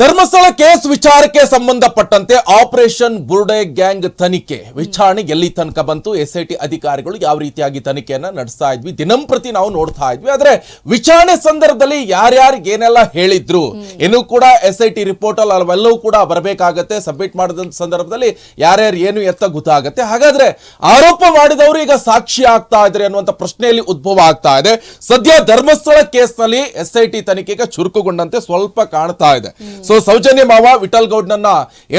Dharmasthala case ವಿಚಾರಕ್ಕೆ ಸಂಬಂಧಪಟ್ಟಂತೆ operation ಬುರ್ಡೆ gang ತನಿಖೆ. ವಿಚಾರಣೆ ಎಲ್ಲಿ ತನಕ ಬಂತು? ಎಸ್ ಐ ಟಿ ಅಧಿಕಾರಿಗಳು ಯಾವ ರೀತಿಯಾಗಿ ತನಿಖೆಯನ್ನ ನಡೆಸ್ತಾ ಇದ್ವಿ? ದಿನಂಪ್ರತಿ ನಾವು ನೋಡ್ತಾ ಇದ್ವಿ. ಆದ್ರೆ ವಿಚಾರಣೆ ಸಂದರ್ಭದಲ್ಲಿ ಯಾರ್ಯಾರು ಏನೆಲ್ಲ ಹೇಳಿದ್ರು? ಏನು ಕೂಡ ಎಸ್ ಐ ರಿಪೋರ್ಟ್ ಅಲ್ಲಿ ಅವೆಲ್ಲವೂ ಕೂಡ ಬರಬೇಕಾಗತ್ತೆ. ಸಬ್ಮಿಟ್ ಮಾಡಿದ ಸಂದರ್ಭದಲ್ಲಿ ಯಾರ್ಯಾರು ಏನು ಎತ್ತ ಗೊತ್ತಾಗತ್ತೆ. ಹಾಗಾದ್ರೆ ಆರೋಪ ಮಾಡಿದವರು ಈಗ ಸಾಕ್ಷಿ ಆಗ್ತಾ ಇದ್ರೆ ಅನ್ನುವಂತ ಪ್ರಶ್ನೆಯಲ್ಲಿ ಉದ್ಭವ ಆಗ್ತಾ ಇದೆ. ಸದ್ಯ ಧರ್ಮಸ್ಥಳ ಕೇಸ್ನಲ್ಲಿ ಎಸ್ ಐ ಟಿ ತನಿಖೆಗೆ ಚುರುಕುಗೊಂಡಂತೆ ಸ್ವಲ್ಪ ಕಾಣ್ತಾ ಇದೆ. ಸೊ ಸೌಜನ್ಯ ಮಾವ ವಿಠಲ್ ಗೌಡ್ನನ್ನ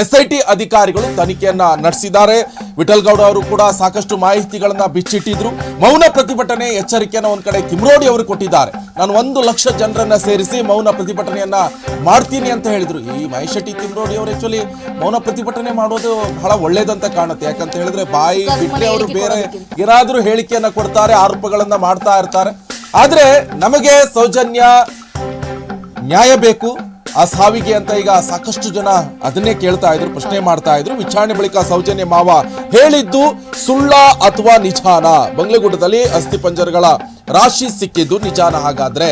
ಎಸ್ ಐ ಟಿ ಅಧಿಕಾರಿಗಳು ತನಿಖೆಯನ್ನ ನಡೆಸಿದ್ದಾರೆ. ವಿಠಲ್ ಗೌಡ ಅವರು ಕೂಡ ಸಾಕಷ್ಟು ಮಾಹಿತಿಗಳನ್ನ ಬಿಚ್ಚಿಟ್ಟಿದ್ರು. ಮೌನ ಪ್ರತಿಭಟನೆ ಎಚ್ಚರಿಕೆಯನ್ನ ಒಂದ್ ಕಡೆ ಕಿಮ್ರೋಡಿ ಅವರು ಕೊಟ್ಟಿದ್ದಾರೆ. ನಾನು ಒಂದು ಲಕ್ಷ ಜನರನ್ನ ಸೇರಿಸಿ ಮೌನ ಪ್ರತಿಭಟನೆಯನ್ನ ಮಾಡ್ತೀನಿ ಅಂತ ಹೇಳಿದ್ರು. ಈ ಮಹೇಶ್ ಶೆಟ್ಟಿ ಕಿಮ್ರೋಡಿ ಅವರು ಆಕ್ಚುಲಿ ಮೌನ ಪ್ರತಿಭಟನೆ ಮಾಡೋದು ಬಹಳ ಒಳ್ಳೇದಂತ ಕಾಣುತ್ತೆ. ಯಾಕಂತ ಹೇಳಿದ್ರೆ ಬಾಯಿ ಬಿಟ್ಟೆ ಅವರು ಬೇರೆ ಏನಾದ್ರೂ ಹೇಳಿಕೆಯನ್ನ ಕೊಡ್ತಾರೆ ಆರೋಪಗಳನ್ನ ಮಾಡ್ತಾ ಇರ್ತಾರೆ. ಆದ್ರೆ ನಮಗೆ ಸೌಜನ್ಯ ನ್ಯಾಯ ಬೇಕು. ಆ ಸಾವಿಗೆ ಅಂತ ಈಗ ಸಾಕಷ್ಟು ಜನ ಅದನ್ನೇ ಕೇಳ್ತಾ ಇದ್ರು, ಪ್ರಶ್ನೆ ಮಾಡ್ತಾ ಇದ್ರು. ವಿಚಾರಣೆ ಬಳಿಕ ಸೌಜನ್ಯ ಮಾವ ಹೇಳಿದ್ದು ಸುಳ್ಳ ಅಥವಾ ನಿಜಾನ? ಬಂಗ್ಲೆಗುಡ್ಡದಲ್ಲಿ ಅಸ್ಥಿಪಂಜರಗಳ ರಾಶಿ ಸಿಕ್ಕಿದ್ದು ನಿಜಾನ ಹಾಗಾದ್ರೆ.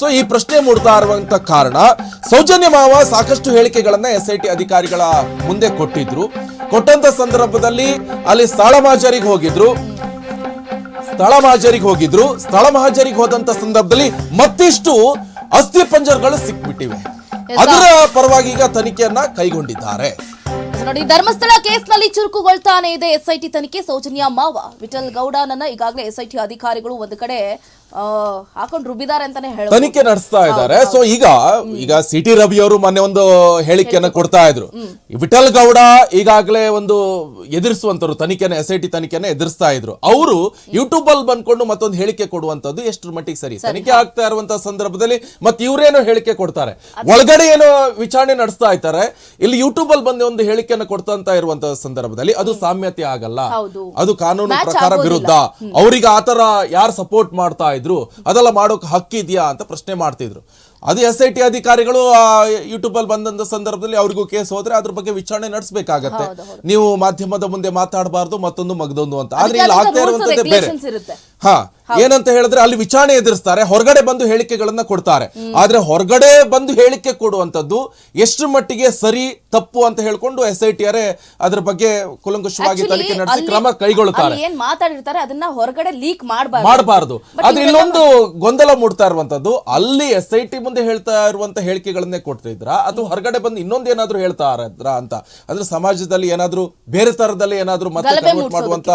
ಸೊ ಈ ಪ್ರಶ್ನೆ ಮೂಡ್ತಾ ಇರುವಂತ ಕಾರಣ, ಸೌಜನ್ಯ ಮಾವ ಸಾಕಷ್ಟು ಹೇಳಿಕೆಗಳನ್ನ ಎಸ್ ಐ ಟಿ ಅಧಿಕಾರಿಗಳ ಮುಂದೆ ಕೊಟ್ಟಿದ್ರು. ಕೊಟ್ಟಂತ ಸಂದರ್ಭದಲ್ಲಿ ಅಲ್ಲಿ ಸ್ಥಳ ಮಹಾಜರಿಗೆ ಹೋಗಿದ್ರು. ಸ್ಥಳ ಮಹಾಜರಿಗೆ ಹೋಗಿದ್ರು. ಸ್ಥಳ ಮಹಾಜರಿಗೆ ಹೋದಂತ ಸಂದರ್ಭದಲ್ಲಿ ಮತ್ತಿಷ್ಟು ಅಸ್ಥಿ ಪಂಜರ್ಗಳು ಸಿಕ್ಬಿಟ್ಟಿವೆ. ಅದರ ಪರವಾಗಿ ಈಗ ತನಿಖೆಯನ್ನ ಕೈಗೊಂಡಿದ್ದಾರೆ. ನೋಡಿ ಧರ್ಮಸ್ಥಳ ಕೇಸ್ನಲ್ಲಿ ಚುರುಕುಗೊಳ್ತಾನೆ ಇದೆ. ಎಸ್ಐಟಿ ತನಿಖೆ ಸೌಜನ್ಯ ಮಾವ. ವಿಠಲ್ ಗೌಡನನ್ನ ಈಗಾಗಲೇ ಎಸ್ಐಟಿ ಅಧಿಕಾರಿಗಳು ಒಂದು ಕಡೆ ಹಾಕೊಂಡು ರುಬ್ಬಿದ್ದಾರೆ ಅಂತಾನೆ ಹೇಳ ತನಿಖೆ ನಡೆಸ್ತಾ ಇದ್ದಾರೆ. ಸೊ ಈಗ ಈಗ ಸಿಟಿ ರವಿ ಅವರು ಮೊನ್ನೆ ಒಂದು ಹೇಳಿಕೆಯನ್ನ ಕೊಡ್ತಾ ಇದ್ರು. ವಿಠಲ್ ಗೌಡ ಈಗಾಗಲೇ ಒಂದು ಎದುರಿಸುವಂತರು ತನಿಖೆನ ಎಸ್ ಐ ಟಿ ತನಿಖೆನ ಎದುರಿಸ್ತಾ ಇದ್ರು. ಅವರು ಯೂಟ್ಯೂಬ್ ಅಲ್ಲಿ ಬಂದ್ಕೊಂಡು ಮತ್ತೊಂದು ಹೇಳಿಕೆ ಕೊಡುವಂತದ್ದು ಎಷ್ಟು ಮಟ್ಟಿಗೆ ಸರಿ. ತನಿಖೆ ಆಗ್ತಾ ಇರುವಂತಹ ಸಂದರ್ಭದಲ್ಲಿ ಮತ್ತೆ ಇವರೇನೋ ಹೇಳಿಕೆ ಕೊಡ್ತಾರೆ. ಒಳಗಡೆ ಏನೋ ವಿಚಾರಣೆ ನಡೆಸ್ತಾ ಇದ್ದಾರೆ. ಇಲ್ಲಿ ಯೂಟ್ಯೂಬ್ ಅಲ್ಲಿ ಬಂದು ಒಂದು ಹೇಳಿಕೆಯನ್ನ ಕೊಡ್ತಾ ಇರುವಂತಹ ಸಂದರ್ಭದಲ್ಲಿ ಅದು ಸಾಮ್ಯತೆ ಆಗಲ್ಲ. ಅದು ಕಾನೂನು ಪ್ರಕಾರ ವಿರುದ್ಧ. ಅವರಿಗೆ ಆತರ ಯಾರು ಸಪೋರ್ಟ್ ಮಾಡ್ತಾ ಇದ್ರು ಅದೆಲ್ಲ ಮಾಡೋಕೆ ಹಕ್ಕಿದ್ಯಾ ಅಂತ ಪ್ರಶ್ನೆ ಮಾಡ್ತಿದ್ರು. ಅದು ಎಸ್ ಐ ಟಿ ಅಧಿಕಾರಿಗಳು ಯೂಟ್ಯೂಬ್ ಅಲ್ಲಿ ಬಂದಂತ ಸಂದರ್ಭದಲ್ಲಿ ಅವ್ರಿಗೂ ಕೇಸ್ ಹೋದ್ರೆ ಅದ್ರ ಬಗ್ಗೆ ವಿಚಾರಣೆ ನಡೆಸಬೇಕಾಗತ್ತೆ. ನೀವು ಮಾಧ್ಯಮದ ಮುಂದೆ ಮಾತಾಡಬಾರ್ದು ಮತ್ತೊಂದು ಮಗದೊಂದು ಅಂತ. ಆದ್ರೆ ಇಲ್ಲಿ ಆಗ್ತಾ ಇರುವಂತದ್ದೇ ಬೇರೆ. ಹಾ ಏನಂತ ಹೇಳಿದ್ರೆ ಅಲ್ಲಿ ವಿಚಾರಣೆ ಎದುರಿಸ್ತಾರೆ ಹೊರಗಡೆ ಬಂದು ಹೇಳಿಕೆಗಳನ್ನ ಕೊಡ್ತಾರೆ. ಆದ್ರೆ ಹೊರಗಡೆ ಬಂದು ಹೇಳಿಕೆ ಕೊಡುವಂತದ್ದು ಎಷ್ಟು ಮಟ್ಟಿಗೆ ಸರಿ ತಪ್ಪು ಅಂತ ಹೇಳ್ಕೊಂಡು ಎಸ್ ಐ ಟಿ ಆರ್ ಅದ್ರ ಬಗ್ಗೆ ಕುಲಂಕುಷವಾಗಿ ತನಿಖೆ ನಡೆಸಿ ಕ್ರಮ ಕೈಗೊಳ್ಳುತ್ತಾರೆ. ಅಲ್ಲಿ ಏನ್ ಮಾತಾಡಿರ್ತಾರೆ ಅದನ್ನ ಹೊರಗಡೆ ಲೀಕ್ ಮಾಡಬಾರ್ದು. ಮಾಡಬಾರ್ದು. ಆದ್ರೆ ಇಲ್ಲೊಂದು ಗೊಂದಲ ಮೂಡ್ತಾ ಇರುವಂತದ್ದು ಅಲ್ಲಿ ಎಸ್ ಐ ಟಿ ಮುಂದೆ ಹೇಳ್ತಾ ಇರುವಂತ ಹೇಳಿಕೆಗಳನ್ನೇ ಕೊಡ್ತಿದ್ರ ಅಥವಾ ಹೊರಗಡೆ ಬಂದು ಇನ್ನೊಂದೇನಾದ್ರೂ ಹೇಳ್ತಾ ಇದ್ರ ಅಂತ? ಅಂದ್ರೆ ಸಮಾಜದಲ್ಲಿ ಏನಾದ್ರು ಬೇರೆ ತರದಲ್ಲಿ ಏನಾದ್ರು ಮತ್ತೆ ಕನ್ವರ್ಟ್ ಮಾಡುವಂತ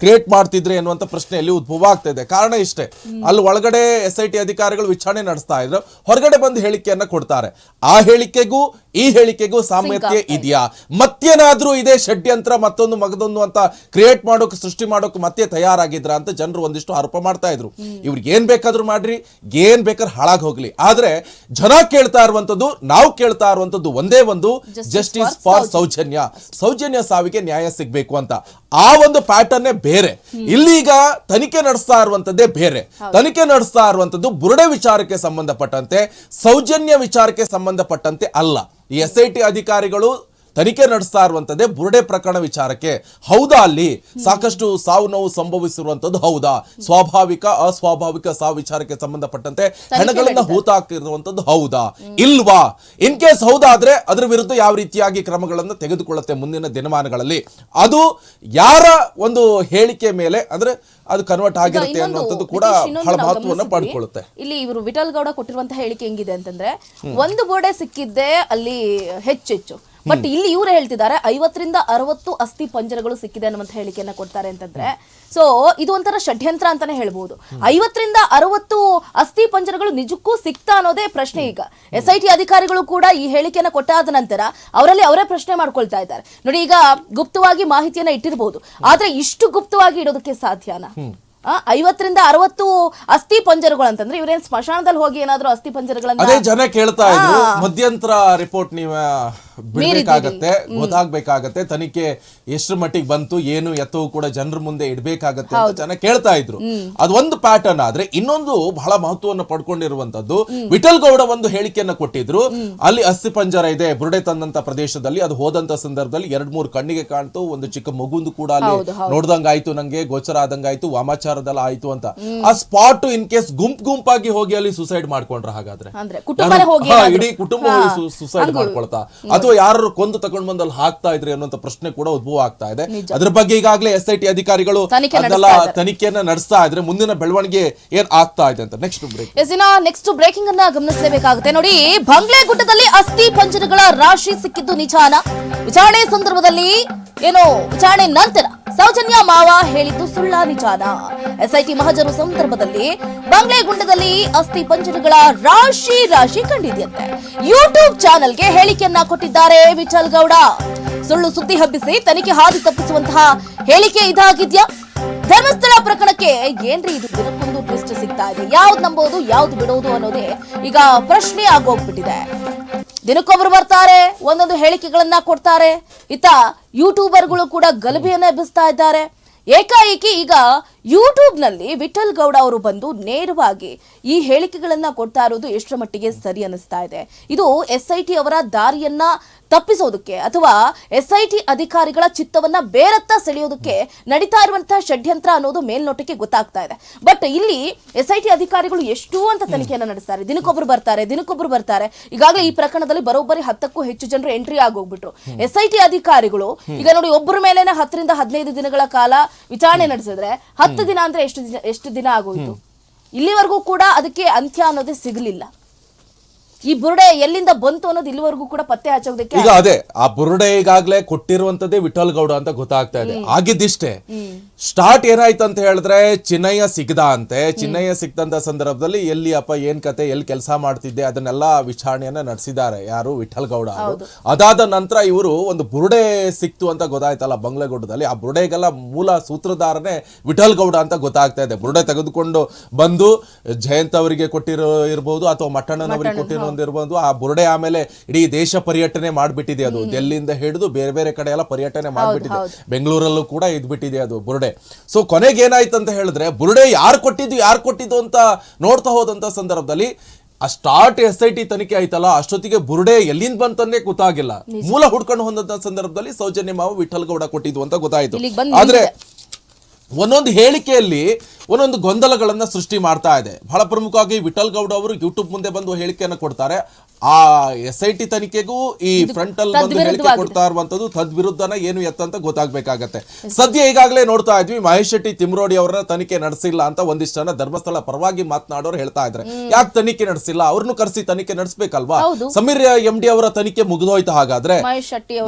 ಕ್ರಿಯೇಟ್ ಮಾಡ್ತಿದ್ರೆ ಎನ್ನುವಂತ ಪ್ರಶ್ನೆಯಲ್ಲಿ ಉದ್ಭವ ಆಗ್ತಾ ಇದೆ ಕಾರಣ ಇಷ್ಟೇ. ಅಲ್ಲಿ ಒಳಗಡೆ ಎಸ್ ಐ ಟಿ ಅಧಿಕಾರಿಗಳು ವಿಚಾರಣೆ ನಡೆಸ್ತಾ ಇದ್ರು. ಹೊರಗಡೆ ಬಂದು ಹೇಳಿಕೆಯನ್ನ ಕೊಡ್ತಾರೆ. ಆ ಹೇಳಿಕೆಗೂ ಈ ಹೇಳಿಕೆಗೂ ಸಾಮ್ಯತೆ ಇದೆಯಾ? ಮತ್ತೇನಾದ್ರೂ ಇದೆ ಷಡ್ಯಂತ್ರ ಮತ್ತೊಂದು ಮಗದೊಂದು ಅಂತ ಕ್ರಿಯೇಟ್ ಮಾಡೋಕ್ ಸೃಷ್ಟಿ ಮಾಡೋಕ್ ಮತ್ತೆ ತಯಾರಾಗಿದ್ರ ಅಂತ ಜನರು ಒಂದಿಷ್ಟು ಆರೋಪ ಮಾಡ್ತಾ ಇದ್ರು. ಇವ್ರಿಗೆ ಏನ್ ಬೇಕಾದ್ರೂ ಮಾಡ್ರಿ ಏನ್ ಬೇಕಾದ್ರೆ ಹಾಳಾಗ್ ಹೋಗ್ಲಿ. ಆದ್ರೆ ಜನ ಕೇಳ್ತಾ ಇರುವಂತದ್ದು ನಾವು ಕೇಳ್ತಾ ಇರುವಂತದ್ದು ಒಂದೇ ಒಂದು ಜಸ್ಟಿಸ್ ಫಾರ್ ಸೌಜನ್ಯ. ಸೌಜನ್ಯ ಸಾವಿಗೆ ನ್ಯಾಯ ಸಿಗ್ಬೇಕು ಅಂತ. ಆ ಒಂದು ಪ್ಯಾಟರ್ನ್ ಬೇರೆ. ಇಲ್ಲೀಗ ತನಿಖೆ ನಡೆಸ್ತಾ ಇರುವಂತದ್ದೇ ಬೇರೆ. ತನಿಖೆ ನಡೆಸ್ತಾ ಇರುವಂತದ್ದು ಬುರುಡೆ ವಿಚಾರಕ್ಕೆ ಸಂಬಂಧಪಟ್ಟಂತೆ ಸೌಜನ್ಯ ವಿಚಾರಕ್ಕೆ ಸಂಬಂಧಪಟ್ಟಂತೆ ಅಲ್ಲ. ಈ ಎಸ್ ಐ ಟಿ ಅಧಿಕಾರಿಗಳು ತನಿಖೆ ನಡೆಸ್ತಾ ಇರುವಂತದ್ದೇ ಬುರುಡೆ ಪ್ರಕರಣ ವಿಚಾರಕ್ಕೆ. ಹೌದಾ ಅಲ್ಲಿ? ಸಾಕಷ್ಟು ಸಾವು ನೋವು ಸಂಭವಿಸಿರುವಂತದ್ದು ಹೌದಾ? ಸ್ವಾಭಾವಿಕ ಅಸ್ವಾಭಾವಿಕ ಸಾವು ವಿಚಾರಕ್ಕೆ ಸಂಬಂಧಪಟ್ಟಂತೆ ಹೆಣಗಳನ್ನ ಹೂತಾಕಿರುವಂಥದ್ದು ಹೌದಾ? ಇಲ್ವಾ? ಇನ್ ಕೇಸ್ ಹೌದಾದ್ರೆ ಅದ್ರ ವಿರುದ್ಧ ಯಾವ ರೀತಿಯಾಗಿ ಕ್ರಮಗಳನ್ನು ತೆಗೆದುಕೊಳ್ಳುತ್ತೆ ಮುಂದಿನ ದಿನಮಾನಗಳಲ್ಲಿ? ಅದು ಯಾರ ಒಂದು ಹೇಳಿಕೆ ಮೇಲೆ ಅಂದ್ರೆ ಅದು ಕನ್ವರ್ಟ್ ಆಗಿರುತ್ತೆ ಅನ್ನುವಂಥದ್ದು ಕೂಡ ಬಹಳ ಮಹತ್ವವನ್ನು. ಪಡ್ಕೊಳ್ಳುತ್ತೆ ಇಲ್ಲಿ ಇವರು ವಿಠಲ್ ಗೌಡ ಕೊಟ್ಟಿರುವಂತಹ ಹೇಳಿಕೆ ಹೆಂಗಿದೆ ಅಂತಂದ್ರೆ ಒಂದು ಬೋರ್ಡೆ ಸಿಕ್ಕಿದ್ದೆ ಅಲ್ಲಿ ಹೆಚ್ಚೆಚ್ಚು. ಬಟ್ ಇಲ್ಲಿ ಇವರು ಹೇಳ್ತಿದ್ದಾರೆ ಐವತ್ತರಿಂದ ಅರವತ್ತು ಅಸ್ಥಿ ಪಂಜರಗಳು ಸಿಕ್ಕಿದೆ ಅನ್ನುವಂತ ಹೇಳಿಕೆಯನ್ನ ಕೊಡ್ತಾರೆ ಅಂತಂದ್ರೆ ಸೊ ಇದು ಒಂಥರ ಷಡ್ಯಂತ್ರ ಅಂತಾನೆ ಹೇಳ್ಬಹುದು ಐವತ್ತರಿಂದ ಅರವತ್ತು ಅಸ್ಥಿ ಪಂಜರಗಳು ನಿಜಕ್ಕೂ ಸಿಕ್ತಾ ಅನ್ನೋದೇ ಪ್ರಶ್ನೆ ಈಗ. ಎಸ್ ಐ ಟಿ ಅಧಿಕಾರಿಗಳು ಕೂಡ ಈ ಹೇಳಿಕೆಯನ್ನ ಕೊಟ್ಟಾದ ನಂತರ ಅವರಲ್ಲಿ ಅವರೇ ಪ್ರಶ್ನೆ ಮಾಡ್ಕೊಳ್ತಾ ಇದ್ದಾರೆ. ನೋಡಿ ಈಗ ಗುಪ್ತವಾಗಿ ಮಾಹಿತಿಯನ್ನ ಇಟ್ಟಿರಬಹುದು ಆದ್ರೆ ಇಷ್ಟು ಗುಪ್ತವಾಗಿ ಇಡೋದಕ್ಕೆ ಸಾಧ್ಯನಾ? ಐವತ್ತರಿಂದ ಅರವತ್ತು ಅಸ್ಥಿ ಪಂಜರಗಳು ಅಂತಂದ್ರೆ ಇವ್ರೇನ್ ಸ್ಮಶಾನದಲ್ಲಿ ಹೋಗಿ ಏನಾದ್ರು ಅಸ್ಥಿ ಪಂಜರಗಳನ್ನ ಅದೇ ಜನ ಕೇಳ್ತಾ ಇದ್ರು ಮಧ್ಯಂತರ ರಿಪೋರ್ಟ್ ನೀವ ಬಿಡ್ಬೇಕಾಗತ್ತೆ ಗೊತ್ತಾಗ್ಬೇಕಾಗತ್ತೆ ತನಿಖೆ ಎಷ್ಟು ಮಟ್ಟಿಗೆ ಬಂತು ಏನು ಎತ್ತವು ಕೂಡ ಜನರ ಮುಂದೆ ಇಡ್ಬೇಕಾಗತ್ತೆ ಅಂತ ಜನ ಕೇಳ್ತಾ ಇದ್ರು. ಅದೊಂದು ಪ್ಯಾಟರ್ನ್ ಆದ್ರೆ ಇನ್ನೊಂದು ಬಹಳ ಮಹತ್ವವನ್ನು ಪಡ್ಕೊಂಡಿರುವಂತದ್ದು ವಿಠಲ್ ಗೌಡ ಒಂದು ಹೇಳಿಕೆಯನ್ನ ಕೊಟ್ಟಿದ್ರು. ಅಲ್ಲಿ ಅಸ್ಥಿ ಪಂಜರ ಇದೆ ಬುರುಡೆ ತಂದಂತ ಪ್ರದೇಶದಲ್ಲಿ ಅದು ಹೋದಂತ ಸಂದರ್ಭದಲ್ಲಿ ಎರಡ್ ಮೂರು ಕಣ್ಣಿಗೆ ಕಾಣ್ತು ಒಂದು ಚಿಕ್ಕ ಮಗುಂದು ಕೂಡ ಅಲ್ಲಿ ನೋಡ್ದಂಗಾಯ್ತು ನೋಡ್ದಂಗ ಆಯ್ತು ನಂಗೆ ಗೋಚರ ಆದಂಗಾಯ್ತು ಆಯ್ತು ವಾಮಾಚಾರದಲ್ಲ ಆಯ್ತು ಅಂತ. ಆ ಸ್ಪಾಟ್ ಇನ್ ಕೇಸ್ ಗುಂಪ್ ಗುಂಪಾಗಿ ಹೋಗಿ ಅಲ್ಲಿ ಸುಸೈಡ್ ಮಾಡ್ಕೊಂಡ್ರ ಹಾಗಾದ್ರೆ. ಇಡೀ ಕುಟುಂಬ. ಸುಸೈಡ್ ಮಾಡ್ಕೊಳ್ತಾ. ಅಥವಾ ಯಾರು ಕೊಂದು ತಗೊಂಡ್ ಬಂದಲ್ಲಿ ಹಾಕ್ತಾ ಇದ್ರಿ ಅನ್ನುವಂತ ಪ್ರಶ್ನೆ ಕೂಡ ಉದ್ಭವ ಆಗ್ತಾ ಇದೆ. ಅದ್ರ ಬಗ್ಗೆ ಈಗಾಗಲೇ ಎಸ್ ಐ ಟಿ ಅಧಿಕಾರಿಗಳು ಅದೆಲ್ಲ ತನಿಖೆಯನ್ನ ನಡೆಸ್ತಾ ಇದ್ರೆ ಮುಂದಿನ ಬೆಳವಣಿಗೆ ಏನ್ ಆಗ್ತಾ ಇದೆ ಅಂತ. ನೆಕ್ಸ್ಟ್ ಬ್ರೇಕ್ ನೆಕ್ಸ್ಟ್ ಬ್ರೇಕಿಂಗ್ ಅನ್ನ ಗಮನಿಸಲೇಬೇಕಾಗುತ್ತೆ. ನೋಡಿ ಬಂಗ್ಲೆಗುಡ್ಡದಲ್ಲಿ ಅಸ್ಥಿ ಪಂಜರಗಳ ರಾಶಿ ಸಿಕ್ಕಿದ್ದು ನಿಜಾನ? ವಿಚಾರಣೆ ಸಂದರ್ಭದಲ್ಲಿ ಏನು ವಿಚಾರಣೆ ನಂತರ ಸೌಜನ್ಯ ಮಾವ ಹೇಳಿದ್ದು ಸುಳ್ಳ ನಿಜಾನ ಎಸ್ಐಟಿ ಮಹಜರು ಸಂದರ್ಭದಲ್ಲಿ ಬಂಗ್ಲೆಗುಂಡದಲ್ಲಿ ಅಸ್ಥಿ ಪಂಜರಗಳ ರಾಶಿ ರಾಶಿ ಕಂಡಿದೆಯಂತೆ. ಯೂಟ್ಯೂಬ್ ಚಾನೆಲ್ಗೆ ಹೇಳಿಕೆಯನ್ನ ಕೊಟ್ಟಿದ್ದಾರೆ ವಿಠಲ್ ಗೌಡ. ಸುಳ್ಳು ಸುದ್ದಿ ಹಬ್ಬಿಸಿ ತನಿಖೆ ಹಾದಿ ತಪ್ಪಿಸುವಂತಹ ಹೇಳಿಕೆ ಇದಾಗಿದ್ಯಾ? ಧರ್ಮಸ್ಥಳ ಪ್ರಕರಣಕ್ಕೆ ಏನ್ರಿ ಇದು? ದಿನಕ್ಕೊಂದು ಟ್ವಿಸ್ಟ್ ಸಿಗ್ತಾ ಇದೆ. ಯಾವ್ದು ನಂಬೋದು, ಯಾವ್ದು ಬಿಡೋದು ಅನ್ನೋದೇ ಈಗ ಪ್ರಶ್ನೆ ಆಗೋಗ್ಬಿಟ್ಟಿದೆ. ದಿನಕ್ಕೊಬ್ರು ಬರ್ತಾರೆ ಒಂದೊಂದು ಹೇಳಿಕೆಗಳನ್ನ ಕೊಡ್ತಾರೆ. ಇತ್ತ ಯೂಟ್ಯೂಬರ್ಗಳು ಕೂಡ ಗಲಭೆಯನ್ನ ಎಬ್ಬಿಸ್ತಾ ಇದ್ದಾರೆ. ಏಕಾಏಕಿ ಈಗ ಯೂಟ್ಯೂಬ್ನಲ್ಲಿ ವಿಠಲ್ ಗೌಡ ಅವರು ಬಂದು ನೇರವಾಗಿ ಈ ಹೇಳಿಕೆಗಳನ್ನು ಕೊಡ್ತಾ ಇರೋದು ಎಷ್ಟರ ಮಟ್ಟಿಗೆ ಸರಿ ಅನ್ನಿಸ್ತಾ ಇದೆ. ಇದು ಎಸ್ ಐ ಅವರ ದಾರಿಯನ್ನ ತಪ್ಪಿಸೋದಕ್ಕೆ ಅಥವಾ ಎಸ್ ಐ ಅಧಿಕಾರಿಗಳ ಚಿತ್ತವನ್ನ ಬೇರತ್ತ ಸೆಳೆಯೋದಕ್ಕೆ ನಡೀತಾ ಇರುವಂತಹ ಷಡ್ಯಂತ್ರ ಅನ್ನೋದು ಮೇಲ್ನೋಟಕ್ಕೆ ಗೊತ್ತಾಗ್ತಾ ಇದೆ. ಬಟ್ ಇಲ್ಲಿ ಎಸ್ ಐ ಟಿ ಅಧಿಕಾರಿಗಳು ಎಷ್ಟು ಅಂತ ತನಿಖೆಯನ್ನು ನಡೆಸ್ತಾರೆ. ದಿನಕ್ಕೊಬ್ರು ಬರ್ತಾರೆ ದಿನಕ್ಕೊಬ್ರು ಬರ್ತಾರೆ. ಈಗಾಗಲೇ ಈ ಪ್ರಕರಣದಲ್ಲಿ ಬರೋಬ್ಬರಿ ಹತ್ತಕ್ಕೂ ಹೆಚ್ಚು ಜನರು ಎಂಟ್ರಿ ಆಗೋಗ್ಬಿಟ್ರು. ಎಸ್ ಐ ಟಿ ಅಧಿಕಾರಿಗಳು, ಈಗ ನೋಡಿ ಒಬ್ಬರ ಮೇಲೆನೆ ಹತ್ತರಿಂದ ಹದಿನೈದು ದಿನಗಳ ಕಾಲ ವಿಚಾರಣೆ ನಡೆಸಿದ್ರೆ ದಿನ ಅಂದ್ರೆ ಎಷ್ಟು ದಿನ ಎಷ್ಟು ದಿನ ಆಗೋಯ್ತು? ಇಲ್ಲಿವರೆಗೂ ಕೂಡ ಅದಕ್ಕೆ ಅಂತ್ಯ ಅನ್ನೋದೇ ಸಿಗಲಿಲ್ಲ. ಈ ಬುರುಡೆ ಎಲ್ಲಿಂದ ಬಂತು ಅನ್ನೋದು ಇಲ್ಲಿವರೆಗೂ ಕೂಡ ಪತ್ತೆ ಹಚ್ಚೋದಕ್ಕೆ ಈಗ ಅದೇ ಆ ಬುರುಡೆ ಈಗಾಗಲೇ ಕೊಟ್ಟಿರುವಂತದ್ದೇ ವಿಠಲ್ ಗೌಡ ಅಂತ ಗೊತ್ತಾಗ್ತಾ ಇದೆ. ಆಗಿದ್ದಿಷ್ಟೇ ಸ್ಟಾರ್ಟ್ ಏನಾಯ್ತು ಅಂತ ಹೇಳಿದ್ರೆ ಚಿನ್ನಯ್ಯ ಸಿಗದ ಅಂತೆ. ಚಿನ್ನಯ್ಯ ಸಿಕ್ತಂತ ಸಂದರ್ಭದಲ್ಲಿ ಎಲ್ಲಿ ಅಪ್ಪ ಏನ್ ಕತೆ ಎಲ್ಲಿ ಕೆಲಸ ಮಾಡ್ತಿದ್ದೆ ಅದನ್ನೆಲ್ಲ ವಿಚಾರಣೆಯನ್ನ ನಡೆಸಿದ್ದಾರೆ. ಯಾರು? ವಿಠಲ್ ಗೌಡ ಅವರು. ಅದಾದ ನಂತರ ಇವರು ಒಂದು ಬುರುಡೆ ಸಿಕ್ತು ಅಂತ ಗೊತ್ತಾಯ್ತಲ್ಲ ಬಂಗ್ಲೆಗೌಡದಲ್ಲಿ ಆ ಬುರುಡೆಗೆಲ್ಲ ಮೂಲ ಸೂತ್ರಧಾರನೇ ವಿಠಲ್ ಗೌಡ ಅಂತ ಗೊತ್ತಾಗ್ತಾ ಇದೆ. ಬುರುಡೆ ತೆಗೆದುಕೊಂಡು ಬಂದು ಜಯಂತ್ ಅವರಿಗೆ ಕೊಟ್ಟಿರೋ ಇರಬಹುದು ಅಥವಾ ಮಟ್ಟಣ್ಣನವರಿಗೆ ಕೊಟ್ಟಿರೋ ಇರ್ಬೋದು ಆ ಬುರುಡೆ ಆಮೇಲೆ ಇಡೀ ದೇಶ ಪರ್ಯಟನೆ ಮಾಡಿಬಿಟ್ಟಿದೆ ಅದು. ಡೆಲ್ಲಿಯಿಂದ ಹಿಡಿದು ಬೇರೆ ಬೇರೆ ಕಡೆ ಎಲ್ಲ ಪರ್ಯಟನೆ ಮಾಡಿಬಿಟ್ಟಿದೆ. ಬೆಂಗಳೂರಲ್ಲೂ ಕೂಡ ಇದ್ಬಿಟ್ಟಿದೆ ಅದು ಬುರುಡೆ. ಸೊ ಕೊನೆಗೆ ಏನಾಯ್ತು ಅಂತ ಹೇಳಿದ್ರೆ ಬುರುಡೆ ಯಾರು ಕೊಟ್ಟಿದ್ದು ಯಾರು ಕೊಟ್ಟಿದ್ದು ಅಂತ ನೋಡ್ತಾ ಹೋದಂತ ಸಂದರ್ಭದಲ್ಲಿ ಆ ಸ್ಟಾರ್ಟ್ ಎಸ್ ಐ ಟಿ ತನಿಖೆ ಆಯ್ತಲ್ಲ ಅಷ್ಟೊತ್ತಿಗೆ ಬುರುಡೆ ಎಲ್ಲಿಂದ ಬಂತಂದೇ ಗೊತ್ತಾಗಿಲ್ಲ. ಮೂಲ ಹುಡ್ಕೊಂಡು ಹೊಂದಂತ ಸಂದರ್ಭದಲ್ಲಿ ಸೌಜನ್ಯ ಮಾವು ವಿಠಲ್ ಗೌಡ ಕೊಟ್ಟಿದ್ದು ಅಂತ ಗೊತ್ತಾಯ್ತು. ಆದ್ರೆ ಒಂದೊಂದು ಹೇಳಿಕೆಯಲ್ಲಿ ಒಂದೊಂದು ಗೊಂದಲಗಳನ್ನು ಸೃಷ್ಟಿ ಮಾಡ್ತಾ ಇದೆ. ಬಹಳ ಪ್ರಮುಖವಾಗಿ ವಿಠಲ್ ಗೌಡ ಅವರು ಯೂಟ್ಯೂಬ್ ಮುಂದೆ ಬಂದು ಹೇಳಿಕೆಯನ್ನು ಕೊಡ್ತಾರೆ. ಆ ಎಸ್ ಐ ಟಿ ತನಿಖೆಗೂ ಈ ಫ್ರಂಟ್ ಅಲ್ಲಿ ಬಂದು ಹೇಳಿಕೆ ಕೊಡ್ತಾ ಇರುವಂತದ್ದು ತದ್ ವಿರುದ್ಧನ ಏನು ಎತ್ತ ಅಂತ ಗೊತ್ತಾಗ್ಬೇಕಾಗತ್ತೆ. ಸದ್ಯ ಈಗಾಗಲೇ ನೋಡ್ತಾ ಇದ್ವಿ ಮಹೇಶ್ ಶೆಟ್ಟಿ ತಿಮ್ರೋಡಿ ಅವರನ್ನ ತನಿಖೆ ನಡೆಸಿಲ್ಲ ಅಂತ ಒಂದಿಷ್ಟು ಜನ ಧರ್ಮಸ್ಥಳ ಪರವಾಗಿ ಮಾತನಾಡೋರು ಹೇಳ್ತಾ ಇದ್ರೆ ಯಾಕೆ ತನಿಖೆ ನಡೆಸಿಲ್ಲ? ಅವ್ರನ್ನು ಕರೆಸಿ ತನಿಖೆ ನಡೆಸಬೇಕಲ್ವಾ. ಸಮೀರ್ ಎಂ ಡಿ ಅವರ ತನಿಖೆ ಮುಗಿದೋಯ್ತ ಹಾಗಾದ್ರೆ.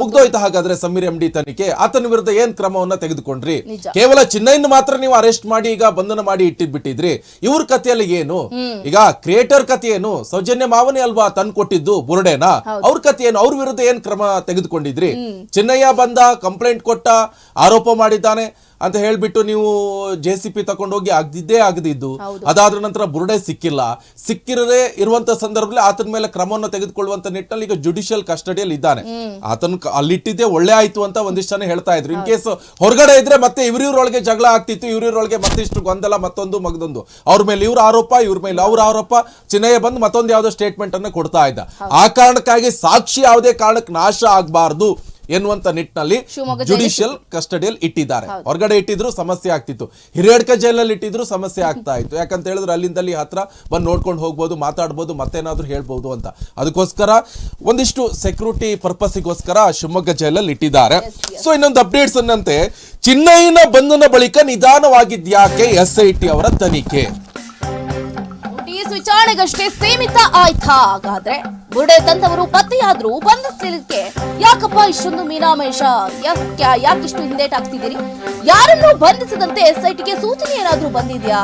ಮುಗ್ದೋಯ್ತು ಹಾಗಾದ್ರೆ ಸಮೀರ್ ಎಂ ಡಿ ತನಿಖೆ. ಆತನ ವಿರುದ್ಧ ಏನ್ ಕ್ರಮವನ್ನ ತೆಗೆದುಕೊಂಡ್ರಿ? ಕೇವಲ ಚಿನ್ನೈನ್ ಮಾತ್ರ ನೀವು ಅರೆಸ್ಟ್ ಮಾಡಿ ಈಗ ಬಂಧನ ಮಾಡಿ ಇಟ್ಟಿದ್ಬಿಟ್ಟಿದ್ರಿ. ಇವ್ರ ಕಥೆಯಲ್ಲಿ ಏನು? ಈಗ ಕ್ರಿಯೇಟರ್ ಕಥೆ ಏನು? ಸೌಜನ್ಯ ಮಾವನೇ ಅಲ್ವಾ ತಂದ್ ಕೊಟ್ಟಿದ್ದು ಬುರುಡೆನಾ ಅವ್ರ ಕಥೆ ಏನು ಅವ್ರ ವಿರುದ್ಧ ಏನ್ ಕ್ರಮ ತೆಗೆದುಕೊಂಡಿದ್ರಿ? ಚಿನ್ನಯ್ಯ ಬಂದ ಕಂಪ್ಲೇಂಟ್ ಕೊಟ್ಟ ಆರೋಪ ಮಾಡಿದ್ದಾನೆ. ಅಂತ ಹೇಳ್ಬಿಟ್ಟು ನೀವು ಜೆ ಸಿ ಪಿ ತಗೊಂಡೋಗಿ ಆಗದಿದ್ದೇ ಆಗದಿದ್ದು. ಅದಾದ ನಂತರ ಬುರುಡೆ ಸಿಕ್ಕಿಲ್ಲ. ಸಿಕ್ಕಿರದೆ ಇರುವಂತ ಸಂದರ್ಭದಲ್ಲಿ ಆತನ ಮೇಲೆ ಕ್ರಮವನ್ನು ತೆಗೆದುಕೊಳ್ಳುವಂತ ನಿಟ್ಟಿನಲ್ಲಿ ಈಗ ಜುಡಿಷಿಯಲ್ ಕಸ್ಟಡಿಯಲ್ಲಿ ಇದ್ದಾನೆ. ಆತನ ಅಲ್ಲಿಟ್ಟಿದ್ದೆ ಒಳ್ಳೆ ಆಯ್ತು ಅಂತ ಒಂದಿಷ್ಟು ಜನ ಹೇಳ್ತಾ ಇದ್ರು. ಇನ್ ಕೇಸ್ ಹೊರಗಡೆ ಇದ್ರೆ ಮತ್ತೆ ಇವ್ರಿವ್ರೊಳಗೆ ಜಗಳ ಆಗ್ತಿತ್ತು ಇವ್ರಿವ್ರೊಳಗೆ ಮತ್ತಿಷ್ಟು ಗೊಂದಲ ಮತ್ತೊಂದು ಮಗದೊಂದು. ಅವ್ರ ಮೇಲೆ ಇವ್ರ ಆರೋಪ ಇವ್ರ ಮೇಲೆ ಅವ್ರ ಆರೋಪ. ಚಿನ್ನಯ್ಯ ಬಂದು ಮತ್ತೊಂದು ಯಾವ್ದೋ ಸ್ಟೇಟ್ಮೆಂಟ್ ಅನ್ನ ಕೊಡ್ತಾ ಇದ್ದ. ಆ ಕಾರಣಕ್ಕಾಗಿ ಸಾಕ್ಷಿ ಯಾವುದೇ ಕಾರಣಕ್ಕೆ ನಾಶ ಆಗಬಾರ್ದು. ಎನ್ನುವಂತ ನಿಟ್ಟಿನಲ್ಲಿ ಜುಡಿಷಿಯಲ್ ಕಸ್ಟಡಿಯಲ್ಲಿ ಇಟ್ಟಿದ್ದಾರೆ. ಹೊರಗಡೆ ಇಟ್ಟಿದ್ರು ಸಮಸ್ಯೆ ಆಗ್ತಿತ್ತು. ಹಿರಿಯಡ್ಕ ಜೈಲಲ್ಲಿ ಇಟ್ಟಿದ್ರು ಸಮಸ್ಯೆ ಆಗ್ತಾ ಇತ್ತು. ಯಾಕಂತ ಹೇಳಿದ್ರೆ ಅಲ್ಲಿಂದಲ್ಲಿ ಹತ್ರ ಬಂದು ನೋಡ್ಕೊಂಡು ಹೋಗ್ಬೋದು ಮಾತಾಡ್ಬೋದು ಮತ್ತೇನಾದ್ರೂ ಹೇಳ್ಬೋದು ಅಂತ. ಅದಕ್ಕೋಸ್ಕರ ಒಂದಿಷ್ಟು ಸೆಕ್ಯೂರಿಟಿ ಪರ್ಪಸ್ಗೋಸ್ಕರ ಶಿವಮೊಗ್ಗ ಜೈಲಲ್ಲಿ ಇಟ್ಟಿದ್ದಾರೆ. ಸೊ ಇನ್ನೊಂದು ಅಪ್ಡೇಟ್ಸ್ ಅನ್ನಂತೆ. ಚಿನ್ನೈನ ಬಂಧನ ಬಳಿಕ ನಿಧಾನವಾಗಿದ್ಯಾಕೆ ಎಸ್ ಐ ಟಿ ಅವರ ತನಿಖೆ? ವಿಚಾರಣೆಗಷ್ಟೇ ಸೀಮಿತ ಆಯ್ತಾ ಹಾಗಾದ್ರೆ. ಬುರುಡೆ ತಂದವರು ಪತ್ತೆಯಾದ್ರು ಬಂಧಿಸಲಿಕ್ಕೆ ಯಾಕಪ್ಪ ಇಷ್ಟೊಂದು ಮೀನಾಮೇಷ? ಯಾಕೆ ಯಾಕಿಷ್ಟು ಹಿಂದೇಟಾಗ್ತಿದ್ದೀರಿ ಯಾರನ್ನು ಬಂಧಿಸದಂತೆ ಎಸ್ಐಟಿಗೆ ಸೂಚನೆ ಏನಾದ್ರೂ ಬಂದಿದ್ಯಾ?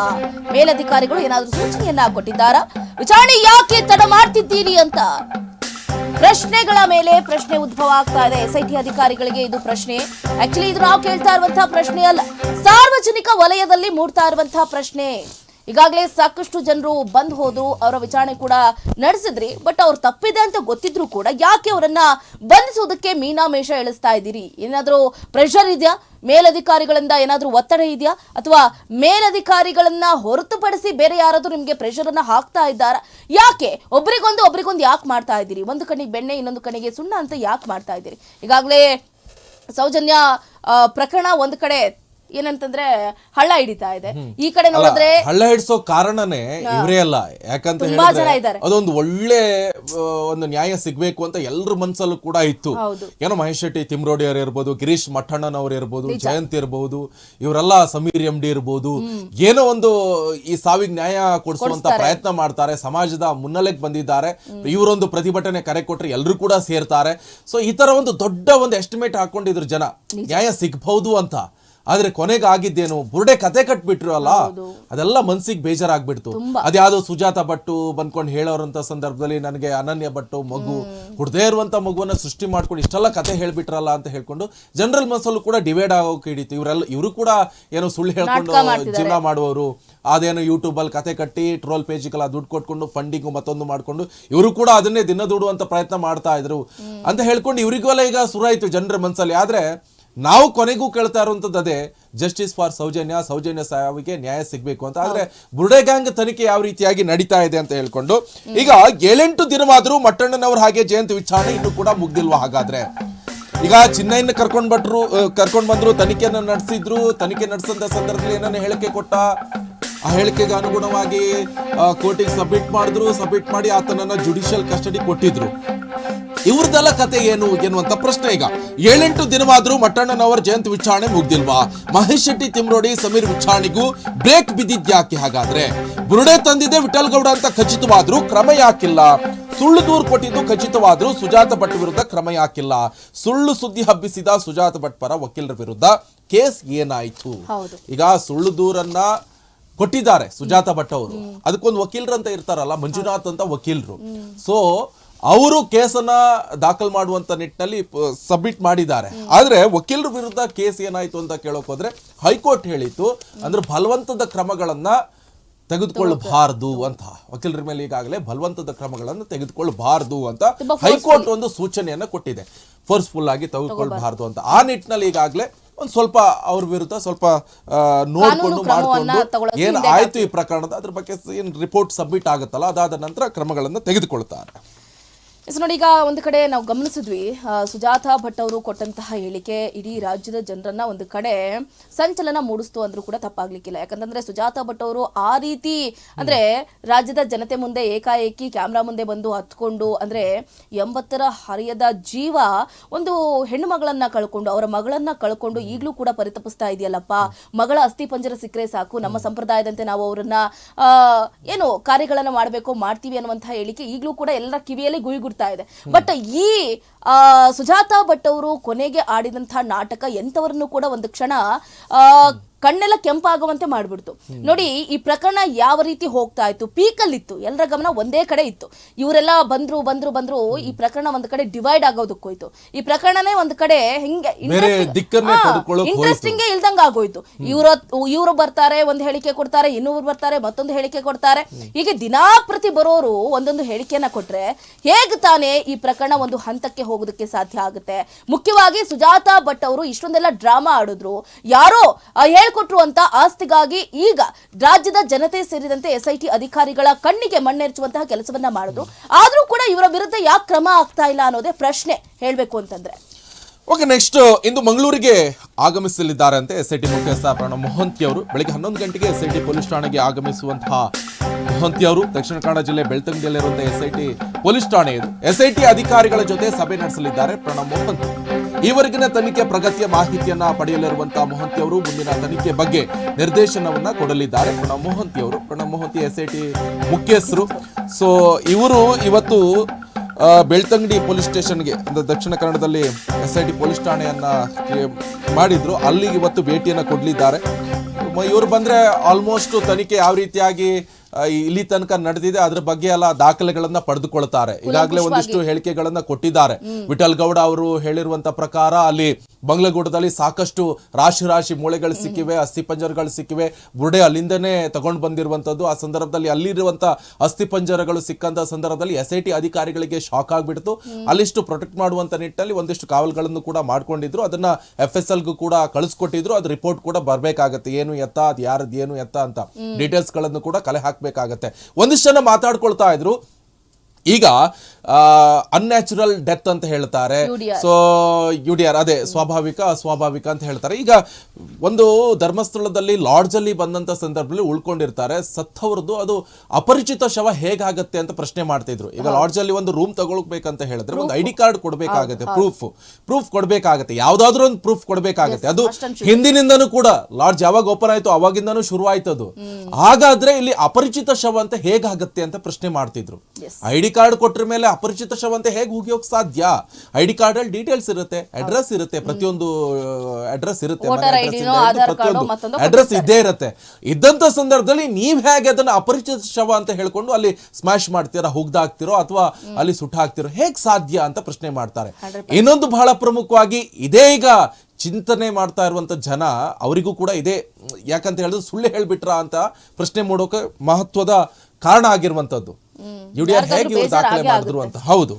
ಮೇಲಧಿಕಾರಿಗಳು ಏನಾದ್ರೂ ಸೂಚನೆಯನ್ನ ಕೊಟ್ಟಿದ್ದಾರಾ? ವಿಚಾರಣೆ ಯಾಕೆ ತಡ ಮಾಡ್ತಿದ್ದೀರಿ ಅಂತ? ಪ್ರಶ್ನೆಗಳ ಮೇಲೆ ಪ್ರಶ್ನೆ ಉದ್ಭವ ಆಗ್ತಾ ಇದೆ. ಎಸ್ಐಟಿ ಅಧಿಕಾರಿಗಳಿಗೆ ಇದು ಪ್ರಶ್ನೆ. ಆಕ್ಚುಲಿ ಇದು ನಾವು ಕೇಳ್ತಾ ಇರುವಂತಹ ಪ್ರಶ್ನೆ ಅಲ್ಲ. ಸಾರ್ವಜನಿಕ ವಲಯದಲ್ಲಿ ಮೂಡ್ತಾ ಇರುವಂತಹ ಪ್ರಶ್ನೆ. ಈಗಾಗಲೇ ಸಾಕಷ್ಟು ಜನರು ಬಂದು ಹೋದ್ರು, ಅವರ ವಿಚಾರಣೆ ಕೂಡ ನಡೆಸಿದ್ರಿ ಬಟ್ ಅವ್ರು ತಪ್ಪಿದೆ ಅಂತ ಗೊತ್ತಿದ್ರು ಕೂಡ ಯಾಕೆ ಅವರನ್ನ ಬಂಧಿಸೋದಕ್ಕೆ ಮೀನಾಮೇಷ ಎಳಿಸ್ತಾ ಇದ್ದೀರಿ? ಏನಾದರೂ ಪ್ರೆಷರ್ ಇದೆಯಾ? ಮೇಲಧಿಕಾರಿಗಳಿಂದ ಏನಾದರೂ ಒತ್ತಡ ಇದೆಯಾ? ಅಥವಾ ಮೇಲಧಿಕಾರಿಗಳನ್ನ ಹೊರತುಪಡಿಸಿ ಬೇರೆ ಯಾರಾದರೂ ನಿಮಗೆ ಪ್ರೆಷರ್ ಅನ್ನ ಹಾಕ್ತಾ ಇದ್ದಾರಾ? ಯಾಕೆ? ಒಬ್ರಿಗೊಂದು ಒಬ್ರಿಗೊಂದು ಯಾಕೆ ಮಾಡ್ತಾ ಇದ್ದೀರಿ? ಒಂದು ಕಣ್ಣಿಗೆ ಬೆಣ್ಣೆ, ಇನ್ನೊಂದು ಕಣ್ಣಿಗೆ ಸುಣ್ಣ ಅಂತ ಯಾಕೆ ಮಾಡ್ತಾ ಇದ್ದೀರಿ? ಈಗಾಗಲೇ ಸೌಜನ್ಯ ಪ್ರಕರಣ ಒಂದು ಕಡೆ ಏನಂತಂದ್ರೆ ಹಳ್ಳ ಹಿಡಿತಾ ಇದೆ. ಈ ಕಡೆ ನೋಡಿದ್ರೆ ಹಳ್ಳ ಹಿಡಿಸೋ ಕಾರಣನೇ ಇವರೇ ಅಲ್ಲ. ಯಾಕಂತ ಹೇಳಿದ್ರೆ. ಅದೊಂದು ಒಳ್ಳೆ ಒಂದು ನ್ಯಾಯ ಸಿಗ್ಬೇಕು ಅಂತ ಎಲ್ರ ಮನ್ಸಲ್ಲೂ ಕೂಡ ಇತ್ತು. ಏನೋ ಮಹೇಶ್ ಶೆಟ್ಟಿ ತಿಮ್ರೋಡಿ ಅವರು ಇರ್ಬೋದು ಗಿರೀಶ್ ಮಠಣ್ಣನವ್ರು ಇರ್ಬೋದು ಜಯಂತ್ ಇರ್ಬೋದು ಇವರೆಲ್ಲ ಸಮೀರ್ ಎಂ ಡಿ ಇರ್ಬೋದು ಏನೋ ಒಂದು ಈ ಸಾವಿಗೆ ನ್ಯಾಯ ಕೊಡಿಸುವಂತ ಪ್ರಯತ್ನ ಮಾಡ್ತಾರೆ ಸಮಾಜದ ಮುನ್ನೆಲೆಗೆ ಬಂದಿದ್ದಾರೆ. ಇವರೊಂದು ಪ್ರತಿಭಟನೆ ಕರೆ ಕೊಟ್ರೆ ಎಲ್ಲರೂ ಕೂಡ ಸೇರ್ತಾರೆ. ಸೊ ಈ ತರ ಒಂದು ದೊಡ್ಡ ಒಂದು ಎಸ್ಟಿಮೇಟ್ ಹಾಕೊಂಡಿದ್ರು ಜನ. ನ್ಯಾಯ ಸಿಗ್ಬಹುದು ಅಂತ. ಆದ್ರೆ ಕೊನೆಗೆ ಆಗಿದ್ದೇನು ಬುರುಡೆ ಕತೆ ಕಟ್ಬಿಟ್ರು ಅಲ್ಲ ಅದೆಲ್ಲ ಮನ್ಸಿಗೆ ಬೇಜಾರಾಗ್ಬಿಡ್ತು. ಅದ್ಯಾವುದೋ ಸುಜಾತ ಭಟ್ಟು ಬಂದ್ಕೊಂಡು ಹೇಳೋರಂತ ಸಂದರ್ಭದಲ್ಲಿ ನನಗೆ ಅನನ್ಯ ಭಟ್ಟು ಮಗು ಹುಡ್ದೇ ಇರುವಂತ ಮಗುವನ್ನ ಸೃಷ್ಟಿ ಮಾಡ್ಕೊಂಡು ಇಷ್ಟೆಲ್ಲ ಕತೆ ಹೇಳ್ಬಿಟ್ರಲ್ಲ ಅಂತ ಹೇಳ್ಕೊಂಡು ಜನರಲ್ ಮನ್ಸಲ್ಲೂ ಕೂಡ ಡಿವೈಡ್ ಆಗೋಕೆ ಹಿಡಿತು. ಇವರೆಲ್ಲ ಇವರು ಕೂಡ ಏನೋ ಸುಳ್ಳು ಹೇಳ್ಕೊಂಡು ಜೀವನ ಮಾಡುವವರು. ಅದೇನು ಯೂಟ್ಯೂಬ್ ಅಲ್ಲಿ ಕತೆ ಕಟ್ಟಿ ಟ್ರೋಲ್ ಪೇಜಿಗೆಲ್ಲ ದುಡ್ಡು ಕೊಟ್ಕೊಂಡು ಫಂಡಿಂಗ್ ಮತ್ತೊಂದು ಮಾಡ್ಕೊಂಡು ಇವರು ಕೂಡ ಅದನ್ನೇ ದಿನ ದುಡುವಂತ ಪ್ರಯತ್ನ ಮಾಡ್ತಾ ಇದ್ರು. ಅಂತ ಹೇಳ್ಕೊಂಡು ಇವರಿಗೂ ಈಗ ಸುರಾಯಿತು ಜನರ ಮನ್ಸಲ್ಲಿ ಆದ್ರೆ ನಾವು ಕೊನೆಗೂ ಕೇಳ್ತಾ ಇರುವಂತದ್ದು ಅದೇ ಜಸ್ಟಿಸ್ ಫಾರ್ ಸೌಜನ್ಯ ಸೌಜನ್ಯ ಸಾವಿಗೆ ನ್ಯಾಯ ಸಿಗ್ಬೇಕು ಅಂತ. ಆದ್ರೆ ಬುರುಡೆ ಗ್ಯಾಂಗ್ ತನಿಖೆ ಯಾವ ರೀತಿಯಾಗಿ ನಡೀತಾ ಇದೆ ಅಂತ ಹೇಳ್ಕೊಂಡು ಈಗ ಏಳೆಂಟು ದಿನವಾದ್ರೂ ಮಟ್ಟಣ್ಣನವರು ಹಾಗೆ ಜಯಂತಿ ವಿಚಾರಣೆ ಇನ್ನು ಕೂಡ ಮುಗ್ದಿಲ್ವಾ ಹಾಗಾದ್ರೆ? ಈಗ ಚಿನ್ನಯ್ಯನ ಕರ್ಕೊಂಡ್ ಬಟ್ರು ಕರ್ಕೊಂಡ್ ಬಂದ್ರು ತನಿಖೆಯನ್ನ ನಡೆಸಿದ್ರು ತನಿಖೆ ನಡೆಸಂತ ಸಂದರ್ಭದಲ್ಲಿ ಏನನ್ನ ಹೇಳಿಕೆ ಕೊಟ್ಟ? ಆ ಹೇಳಿಕೆಗೆ ಅನುಗುಣವಾಗಿ ಕೋರ್ಟಿಗೆ ಸಬ್ಮಿಟ್ ಮಾಡಿದ್ರು ಸಬ್ಮಿಟ್ ಮಾಡಿ ಆತನನ್ನ ಜುಡಿಷಿಯಲ್ ಕಸ್ಟಡಿ ಕೊಟ್ಟಿದ್ರು. ಇವ್ರದೆಲ್ಲ ಕತೆ ಏನು ಎನ್ನುವಂತ ಪ್ರಶ್ನೆ ಈಗ. ಏಳೆಂಟು ದಿನವಾದ್ರೂ ಮಟ್ಟಣ್ಣನವರ ಜಯಂತಿ ವಿಚಾರಣೆ ಮುಗ್ದಿಲ್ವಾ? ಮಹೇಶ್ ಶೆಟ್ಟಿ ತಿಮ್ರೋಡಿ ಸಮೀರ್ ವಿಚಾರಣೆಗೂ ಬ್ರೇಕ್ ಬಿದ್ದಿದ್ಯಾಕೆ ಹಾಗಾದ್ರೆ? ಬುರುಡೆ ತಂದಿದೆ ವಿಠಲ್ ಗೌಡ ಅಂತ ಖಚಿತವಾದ್ರೂ ಕ್ರಮ ಯಾಕಿಲ್ಲ? ಸುಳ್ಳು ದೂರು ಕೊಟ್ಟಿದ್ದು ಖಚಿತವಾದ್ರೂ ಸುಜಾತ ಭಟ್ ವಿರುದ್ಧ ಕ್ರಮ ಯಾಕಿಲ್ಲ? ಸುಳ್ಳು ಸುದ್ದಿ ಹಬ್ಬಿಸಿದ ಸುಜಾತ ಭಟ್ ಪರ ವಕೀಲರ ವಿರುದ್ಧ ಕೇಸ್ ಏನಾಯ್ತು? ಈಗ ಸುಳ್ಳು ದೂರನ್ನ ಕೊಟ್ಟಿದ್ದಾರೆ ಸುಜಾತ ಭಟ್ ಅವರು. ಅದಕ್ಕೊಂದು ವಕೀಲರಂತ ಇರ್ತಾರಲ್ಲ ಮಂಜುನಾಥ್ ಅಂತ ವಕೀಲರು. ಸೊ ಅವರು ಕೇಸನ್ನ ದಾಖಲು ಮಾಡುವಂತ ನಿಟ್ಟಿನಲ್ಲಿ ಸಬ್ಮಿಟ್ ಮಾಡಿದ್ದಾರೆ. ಆದ್ರೆ ವಕೀಲರ ವಿರುದ್ಧ ಕೇಸ್ ಏನಾಯ್ತು ಅಂತ ಕೇಳೋಕ್ ಹೋದ್ರೆ ಹೈಕೋರ್ಟ್ ಹೇಳಿತ್ತು ಅಂದ್ರೆ ಬಲವಂತದ ಕ್ರಮಗಳನ್ನ ತೆಗೆದುಕೊಳ್ಳಬಾರದು ಅಂತ. ವಕೀಲರ ಮೇಲೆ ಈಗಾಗಲೇ ಬಲವಂತದ ಕ್ರಮಗಳನ್ನು ತೆಗೆದುಕೊಳ್ಳಬಾರದು ಅಂತ ಹೈಕೋರ್ಟ್ ಒಂದು ಸೂಚನೆಯನ್ನ ಕೊಟ್ಟಿದೆ. ಫೋರ್ಸ್ಫುಲ್ ಆಗಿ ತೆಗೆದುಕೊಳ್ಬಾರ್ದು ಅಂತ. ಆ ನಿಟ್ಟಿನಲ್ಲಿ ಈಗಾಗಲೇ ಒಂದು ಸ್ವಲ್ಪ ಅವ್ರ ವಿರುದ್ಧ ಸ್ವಲ್ಪ ನೋಡಿಕೊಂಡು ನೋಡ್ಕೊಂಡು ಏನು ಆಯ್ತು ಈ ಪ್ರಕರಣದ ಅದ್ರ ಬಗ್ಗೆ ಏನು ರಿಪೋರ್ಟ್ ಸಬ್ಮಿಟ್ ಆಗುತ್ತಲ್ಲ ಅದಾದ ನಂತರ ಕ್ರಮಗಳನ್ನು ತೆಗೆದುಕೊಳ್ತಾರೆ ಎಸ್ ನೋಡಿ, ಈಗ ಒಂದು ಕಡೆ ನಾವು ಗಮನಿಸಿದ್ವಿ ಸುಜಾತಾ ಭಟ್ ಅವರು ಕೊಟ್ಟಂತಹ ಹೇಳಿಕೆ ಇಡೀ ರಾಜ್ಯದ ಜನರನ್ನ ಒಂದು ಕಡೆ ಸಂಚಲನ ಮೂಡಿಸ್ತು ಅಂದ್ರೂ ಕೂಡ ತಪ್ಪಾಗ್ಲಿಕ್ಕಿಲ್ಲ. ಯಾಕಂತಂದ್ರೆ ಸುಜಾತಾ ಭಟ್ ಅವರು ಆ ರೀತಿ ಅಂದ್ರೆ ರಾಜ್ಯದ ಜನತೆ ಮುಂದೆ ಏಕಾಏಕಿ ಕ್ಯಾಮ್ರಾ ಮುಂದೆ ಬಂದು ಹತ್ಕೊಂಡು, ಅಂದ್ರೆ ಎಂಬತ್ತರ ಹರಿಯದ ಜೀವ ಒಂದು ಹೆಣ್ಣು ಮಗಳನ್ನ ಕಳ್ಕೊಂಡು, ಅವರ ಮಗಳನ್ನ ಕಳ್ಕೊಂಡು ಈಗಲೂ ಕೂಡ ಪರಿತಪಿಸ್ತಾ ಇದೆಯಲ್ಲಪ್ಪ. ಮಗಳ ಅಸ್ಥಿ ಪಂಜರ ಸಿಕ್ಕರೆ ಸಾಕು, ನಮ್ಮ ಸಂಪ್ರದಾಯದಂತೆ ನಾವು ಅವರನ್ನ ಏನು ಕಾರ್ಯಗಳನ್ನ ಮಾಡಬೇಕು ಮಾಡ್ತೀವಿ ಅನ್ನುವಂತಹ ಹೇಳಿಕೆ ಈಗಲೂ ಕೂಡ ಎಲ್ಲರ ಕಿವಿಯಲ್ಲಿ ಗುಯಿಗುಡ್ತಾ ಇದೆ. ಬಟ್ ಈ ಸುಜಾತಾ ಸುಜಾತ ಭಟ್ ಅವರು ಕೊನೆಗೆ ಆಡಿದಂತಹ ನಾಟಕ ಎಂಥವರನ್ನು ಕೂಡ ಒಂದು ಕ್ಷಣ ಆ, ಕಣ್ಣೆಲ್ಲ ಕೆಂಪಾಗುವಂತೆ ಮಾಡ್ಬಿಡ್ತು. ನೋಡಿ ಈ ಪ್ರಕರಣ ಯಾವ ರೀತಿ ಹೋಗ್ತಾ ಇತ್ತು ಪೀಕಲ್ಲಿತ್ತು. ಎಲ್ಲರ ಗಮನ ಒಂದೇ ಕಡೆ ಇತ್ತು. ಇವರೆಲ್ಲ ಬಂದ್ರು ಬಂದ್ರು ಬಂದ್ರು ಈ ಪ್ರಕರಣ ಒಂದ್ ಕಡೆ ಡಿವೈಡ್ ಆಗೋದಕ್ಕೋಯ್ತು ಈ ಪ್ರಕರಣನೇ ಒಂದ್ ಕಡೆ ಹಿಂಗೆ ಇಂಟ್ರೆಸ್ಟಿಂಗ್ ಇಲ್ದಂಗ ಆಗೋಯ್ತು. ಇವ್ರ ಇವ್ರು ಬರ್ತಾರೆ ಒಂದ್ ಹೇಳಿಕೆ ಕೊಡ್ತಾರೆ ಇನ್ನೊಬ್ರು ಬರ್ತಾರೆ ಮತ್ತೊಂದು ಹೇಳಿಕೆ ಕೊಡ್ತಾರೆ. ಹೀಗೆ ದಿನಾ ಪ್ರತಿ ಬರೋರು ಒಂದೊಂದು ಹೇಳಿಕೆಯನ್ನ ಕೊಟ್ರೆ ಹೇಗೆ ತಾನೇ ಈ ಪ್ರಕರಣ ಒಂದು ಹಂತಕ್ಕೆ ಹೋಗೋದಕ್ಕೆ ಸಾಧ್ಯ ಆಗುತ್ತೆ? ಮುಖ್ಯವಾಗಿ ಸುಜಾತಾ ಭಟ್ ಅವರು ಇಷ್ಟೊಂದೆಲ್ಲ ಡ್ರಾಮಾ ಆಡಿದ್ರು. ಯಾರೋ ಆ, ಅಂತ ಆಸ್ತಿಗಾಗಿ ಈಗ ರಾಜ್ಯದ ಜನತೆ ಸೇರಿದಂತೆ ಎಸ್ಐಟಿ ಅಧಿಕಾರಿಗಳ ಕಣ್ಣಿಗೆ ಮಣ್ಣೆರಚುವಂತಹ ಕೆಲಸವನ್ನ ಮಾಡಿದ್ರು ಆದ್ರೂ ಕೂಡ ಇವರ ವಿರುದ್ಧ ಯಾಕೆ ಕ್ರಮ ಆಗ್ತಾ ಇಲ್ಲ ಅನ್ನೋದೇ ಪ್ರಶ್ನೆ ಹೇಳ್ಬೇಕು ಅಂತಂದ್ರೆ. ಓಕೆ ನೆಕ್ಸ್ಟ್ ಇಂದು ಮಂಗಳೂರಿಗೆ ಆಗಮಿಸಲಿದ್ದಾರೆ ಅಂತ ಎಸ್ ಐ ಟಿ ಮುಖ್ಯಸ್ಥ ಪ್ರಣವ್ ಮೊಹಂತಿ ಅವರು. ಬೆಳಗ್ಗೆ ಹನ್ನೊಂದು ಗಂಟೆಗೆ ಎಸ್ ಟಿ ಪೊಲೀಸ್ ಠಾಣೆಗೆ ಆಗಮಿಸುವಂತಹ ಮೊಹಂತಿ ದಕ್ಷಿಣ ಕನ್ನಡ ಜಿಲ್ಲೆ ಬೆಳ್ತಂಗಡಿಯಲ್ಲಿರುವಂತಹ ಎಸ್ಐಟಿ ಪೊಲೀಸ್ ಠಾಣೆ ಇದು. ಎಸ್ಐಟಿ ಅಧಿಕಾರಿಗಳ ಜೊತೆ ಸಭೆ ನಡೆಸಲಿದ್ದಾರೆ ಪ್ರಣಬ್ ಮೋಹಂತಿ ಈವರೆಗಿನ ತನಿಖೆ ಪ್ರಗತಿಯ ಮಾಹಿತಿಯನ್ನ ಪಡೆಯಲಿರುವಂತಹ ಮೊಹಂತಿ ಅವರು ಮುಂದಿನ ತನಿಖೆ ಬಗ್ಗೆ ನಿರ್ದೇಶನವನ್ನ ಕೊಡಲಿದ್ದಾರೆ ಪ್ರಣಬ್ ಮೊಹಂತಿ ಅವರು. ಪ್ರಣಬ್ ಮೋಹಂತಿ ಎಸ್ಐಟಿ ಮುಖ್ಯಸ್ಥರು. ಸೊ ಇವರು ಇವತ್ತು ಬೆಳ್ತಂಗಡಿ ಪೊಲೀಸ್ ಸ್ಟೇಷನ್ಗೆ, ಅಂದರೆ ದಕ್ಷಿಣ ಕನ್ನಡದಲ್ಲಿ ಎಸ್ ಐ ಟಿ ಪೊಲೀಸ್ ಠಾಣೆಯನ್ನು ಮಾಡಿದ್ರು. ಅಲ್ಲಿಗೆ ಇವತ್ತು ಭೇಟಿಯನ್ನು ಕೊಡಲಿದ್ದಾರೆ. ಇವರು ಬಂದರೆ ಆಲ್ಮೋಸ್ಟ್ ತನಿಖೆ ಯಾವ ರೀತಿಯಾಗಿ ಇಲ್ಲಿ ತನಕ ನಡೆದಿದೆ. ಅದ್ರ ಬಗ್ಗೆ ಎಲ್ಲ ದಾಖಲೆಗಳನ್ನ ಪಡೆದುಕೊಳ್ತಾರೆ. ಈಗಾಗಲೇ ಒಂದಿಷ್ಟು ಹೇಳಿಕೆಗಳನ್ನ ಕೊಟ್ಟಿದ್ದಾರೆ. ವಿಠಲ್ ಗೌಡ ಅವರು ಹೇಳಿರುವಂತ ಪ್ರಕಾರ ಅಲ್ಲಿ ಬಂಗ್ಲಗೂಡದಲ್ಲಿ ಸಾಕಷ್ಟು ರಾಶಿ ರಾಶಿ ಮೂಳೆಗಳು ಸಿಕ್ಕಿವೆ ಅಸ್ಥಿಪಂಜರಗಳು ಸಿಕ್ಕಿವೆ. ಬುಡೆ ಅಲ್ಲಿಂದನೇ ತಗೊಂಡು ಬಂದಿರುವಂತದ್ದು. ಆ ಸಂದರ್ಭದಲ್ಲಿ ಅಲ್ಲಿರುವಂತ ಅಸ್ಥಿಪಂಜರಗಳು ಸಿಕ್ಕಂತ ಸಂದರ್ಭದಲ್ಲಿ ಎಸ್ ಐ ಟಿ ಅಧಿಕಾರಿಗಳಿಗೆ ಶಾಕ್ ಆಗ್ಬಿಡ್ತು. ಅಲ್ಲಿಷ್ಟು ಪ್ರೊಟೆಕ್ಟ್ ಮಾಡುವಂತ ನಿಟ್ಟಲ್ಲಿ ಒಂದಿಷ್ಟು ಕಾವಲ್ಗಳನ್ನು ಕೂಡ ಮಾಡ್ಕೊಂಡಿದ್ರು. ಅದನ್ನ ಎಫ್ ಎಸ್ ಎಲ್ಗೂ ಕೂಡ ಕಳಿಸ್ಕೊಟ್ಟಿದ್ರು. ಅದು ರಿಪೋರ್ಟ್ ಕೂಡ ಬರಬೇಕಾಗತ್ತೆ. ಏನು ಎತ್ತ ಅದ್ ಯಾರದ್ ಏನು ಎತ್ತ ಅಂತ ಡೀಟೇಲ್ಸ್ಗಳನ್ನು ಕೂಡ ಕಲೆ ಹಾಕ್ಬೇಕಾಗತ್ತೆ ಒಂದಿಷ್ಟು ಜನ ಮಾತಾಡ್ಕೊಳ್ತಾ ಇದ್ರು. ಈಗ ಅನ್ಯಾಚುರಲ್ ಡೆತ್ ಅಂತ ಹೇಳ್ತಾರೆ. ಸೊ ಯು ಡಿ ಆರ್ ಅದೇ ಸ್ವಾಭಾವಿಕ ಅಸ್ವಾಭಾವಿಕ ಅಂತ ಹೇಳ್ತಾರೆ. ಈಗ ಒಂದು ಧರ್ಮಸ್ಥಳದಲ್ಲಿ ಲಾಡ್ಜ್ ಅಲ್ಲಿ ಬಂದಂತ ಸಂದರ್ಭದಲ್ಲಿ ಉಳ್ಕೊಂಡಿರ್ತಾರೆ. ಸತ್ತವ್ರದ್ದು ಅದು ಅಪರಿಚಿತ ಶವ ಹೇಗಾಗತ್ತೆ ಅಂತ ಪ್ರಶ್ನೆ ಮಾಡ್ತಿದ್ರು. ಈಗ ಲಾಡ್ಜ್ ಅಲ್ಲಿ ಒಂದು ರೂಮ್ ತಗೊಳ್ಬೇಕಂತ ಹೇಳಿದ್ರೆ ಒಂದು ಐ ಡಿ ಕಾರ್ಡ್ ಕೊಡಬೇಕಾಗತ್ತೆ ಪ್ರೂಫ್ ಪ್ರೂಫ್ ಕೊಡಬೇಕಾಗತ್ತೆ. ಯಾವ್ದಾದ್ರು ಒಂದು ಪ್ರೂಫ್ ಕೊಡಬೇಕಾಗತ್ತೆ. ಅದು ಹಿಂದಿನಿಂದನೂ ಕೂಡ ಲಾಡ್ಜ್ ಯಾವಾಗ ಓಪನ್ ಆಯ್ತು ಅವಾಗಿಂದನು ಶುರು ಆಯ್ತು ಅದು ಹಾಗಾದ್ರೆ ಇಲ್ಲಿ ಅಪರಿಚಿತ ಶವ ಅಂತ ಹೇಗಾಗತ್ತೆ ಅಂತ ಪ್ರಶ್ನೆ ಮಾಡ್ತಿದ್ರು. ಐ ಡಿ ಕಾರ್ಡ್ ಕೊಟ್ರ ಮೇಲೆ ಅಪರಿಚಿತ ಶವ ಅಂತ ಹೇಗೆ ಹೋಗ್ಯೋಕ್ ಸಾಧ್ಯ? ಐ ಡಿ ಕಾರ್ಡ್ ಅಲ್ಲಿ ಡೀಟೇಲ್ಸ್ ಇರುತ್ತೆ ಅಡ್ರೆಸ್ ಇರುತ್ತೆ ಪ್ರತಿಯೊಂದು ಅಡ್ರೆಸ್ ಇರುತ್ತೆ ಪ್ರತಿಯೊಂದು ಅಡ್ರೆಸ್ ಇದ್ದೇ ಇರುತ್ತೆ. ಇದ್ದಂತ ಸಂದರ್ಭದಲ್ಲಿ ನೀವ್ ಹೇಗೆ ಅದನ್ನ ಅಪರಿಚಿತ ಶವ ಅಂತ ಹೇಳ್ಕೊಂಡು ಅಲ್ಲಿ ಸ್ಮ್ಯಾಶ್ ಮಾಡ್ತೀರಾ ಹುಗ್ದಾಕ್ತಿರೋ ಅಥವಾ ಅಲ್ಲಿ ಸುಟ್ಟ ಹಾಕ್ತಿರೋ ಹೇಗ್ ಸಾಧ್ಯ ಅಂತ ಪ್ರಶ್ನೆ ಮಾಡ್ತಾರೆ. ಇನ್ನೊಂದು ಬಹಳ ಪ್ರಮುಖವಾಗಿ ಇದೇ ಈಗ ಚಿಂತನೆ ಮಾಡ್ತಾ ಇರುವಂತ ಜನ ಅವರಿಗೂ ಕೂಡ ಇದೇ ಯಾಕಂತ ಹೇಳಿದ್ರೆ ಸುಳ್ಳು ಹೇಳ್ಬಿಟ್ರ ಅಂತ ಪ್ರಶ್ನೆ ಮಾಡೋಕೆ ಮಹತ್ವದ ಕಾರಣ ಆಗಿರುವಂತದ್ದು. ಯು ಡಿ ಆರ್ ಹೇಗೆ ಇವ್ರು ದಾಖಲೆ ಮಾಡಿದ್ರು ಅಂತ. ಹೌದು.